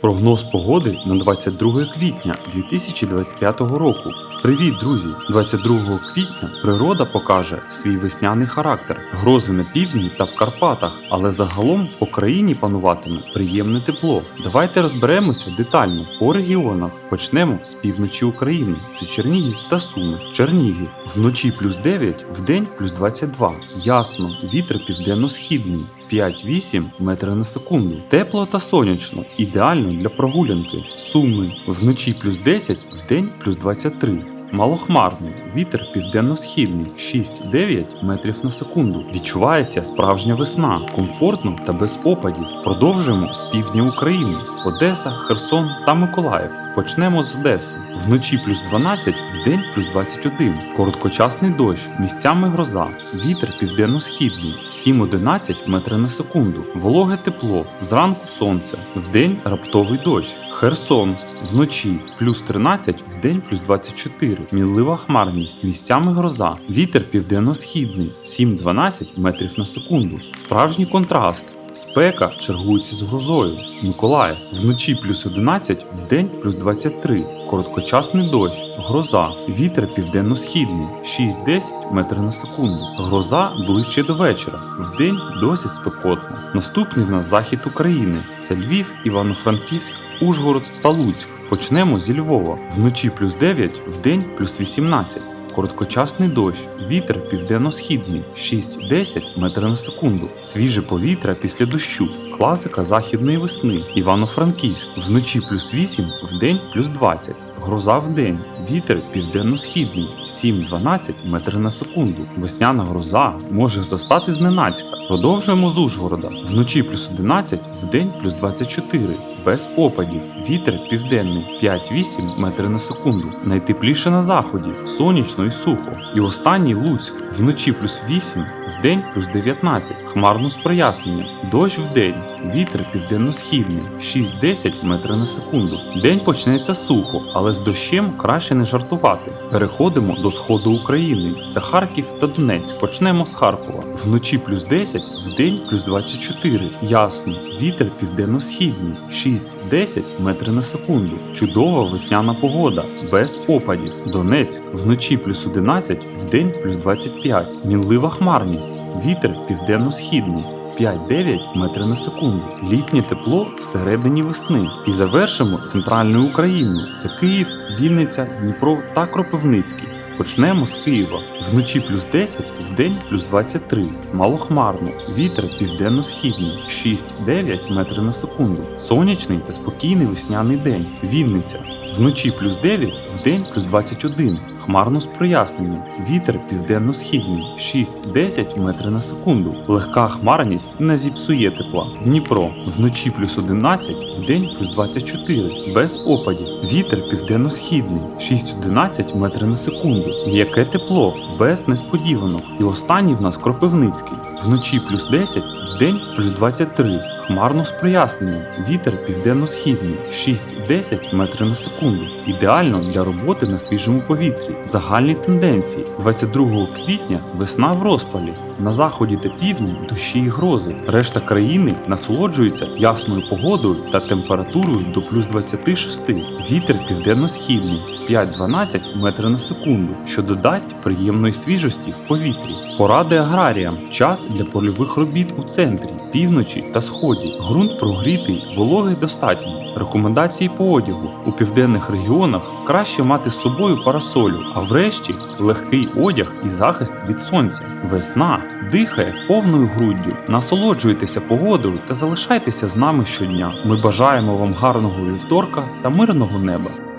Прогноз погоди на 22 квітня 2025 року. Привіт, друзі! 22 квітня природа покаже свій весняний характер, грози на півдні та в Карпатах, але загалом по країні пануватиме приємне тепло. Давайте розберемося детально по регіонах. Почнемо з півночі України. Це Чернігів та Суми. Чернігів вночі плюс 9, вдень плюс 22. Ясно, вітер південно-східний. 5-8 метрів на секунду. Тепло та сонячно, ідеально для прогулянки. Суми вночі плюс 10, вдень плюс 23. Малохмарно, вітер південно-східний 6-9 метрів на секунду. Відчувається справжня весна, комфортно та без опадів. Продовжуємо з півдня України: Одеса, Херсон та Миколаїв. Почнемо з Одеси. Вночі плюс 12, вдень плюс 21. Короткочасний дощ, місцями гроза. Вітер південно-східний 7-11 метри на секунду. Вологе тепло, зранку сонце, вдень раптовий дощ. Херсон вночі плюс 13, вдень плюс 24. Мінлива хмарність, місцями гроза. Вітер південно-східний 7-12 метрів на секунду. Справжній контраст. Спека чергується з грозою. Миколаїв вночі плюс 11, вдень плюс 23. Короткочасний дощ, гроза, вітер південно-східний 6-10 метрів на секунду. Гроза ближче до вечора, вдень досить спекотно. Наступний в нас захід України це Львів, Івано-Франківськ, Ужгород та Луцьк. Почнемо зі Львова. Вночі плюс 9, вдень плюс 18. Короткочасний дощ, вітер південно-східний 6-10 метрів на секунду, свіже повітря після дощу, класика західної весни, Івано-Франківськ, вночі плюс 8, вдень плюс 20. Гроза вдень, вітер південно-східний 7-12 метрів на секунду. Весняна гроза може застати зненацька. Продовжуємо з Ужгорода. Вночі плюс 11, вдень плюс 24. Без опадів. Вітер південний 5-8 метрів на секунду. Найтепліше на заході, сонячно і сухо. І останній Луцьк. Вночі плюс 8, вдень плюс 19. Хмарно з проясненням. Дощ вдень. Вітер південно-східний 6-10 метрів на секунду. День почнеться сухо, але з дощем краще не жартувати. Переходимо до сходу України. Це Харків та Донецьк. Почнемо з Харкова. Вночі плюс 10, вдень плюс 24. Ясно. Вітер південно-східний 6-10 метрів на секунду. Чудова весняна погода, без опадів. Донецьк вночі плюс 11, вдень плюс 25. Мінлива хмарність. Вітер південно-східний. 5-9 метрів на секунду. Літнє тепло всередині весни. І завершимо центральною Україною. Це Київ, Вінниця, Дніпро та Кропивницький. Почнемо з Києва. Вночі плюс 10, вдень плюс 23. Малохмарно. Вітер південно-східний 6-9 метрів на секунду. Сонячний та спокійний весняний день. Вінниця. Вночі плюс 9, вдень плюс 21. Хмарно з проясненням. Вітер південно-східний 6-10 метрів на секунду. Легка хмарність не зіпсує тепла. Дніпро вночі плюс 11, вдень плюс 24. Без опадів. Вітер південно-східний 6-11 метрів на секунду. М'яке тепло, без несподіванок. І останній в нас Кропивницький. Вночі плюс 10, вдень плюс 23. Хмарно з проясненням. Вітер південно-східний 6-10 метрів на секунду. Ідеально для роботи на свіжому повітрі. Загальні тенденції. 22 квітня весна в розпалі. На заході та півдні дощі і грози. Решта країни насолоджується ясною погодою та температурою до плюс 26. Вітер південно-східний 5-12 метрів на секунду, що додасть приємної свіжості в повітрі. Поради аграріям. Час для польових робіт у центрі, півночі та сході. Ґрунт прогрітий, вологи достатньо. Рекомендації по одягу. У південних регіонах краще мати з собою парасолю, а врешті легкий одяг і захист від сонця. Весна дихає повною груддю. Насолоджуйтеся погодою та залишайтеся з нами щодня. Ми бажаємо вам гарного вівторка та мирного неба.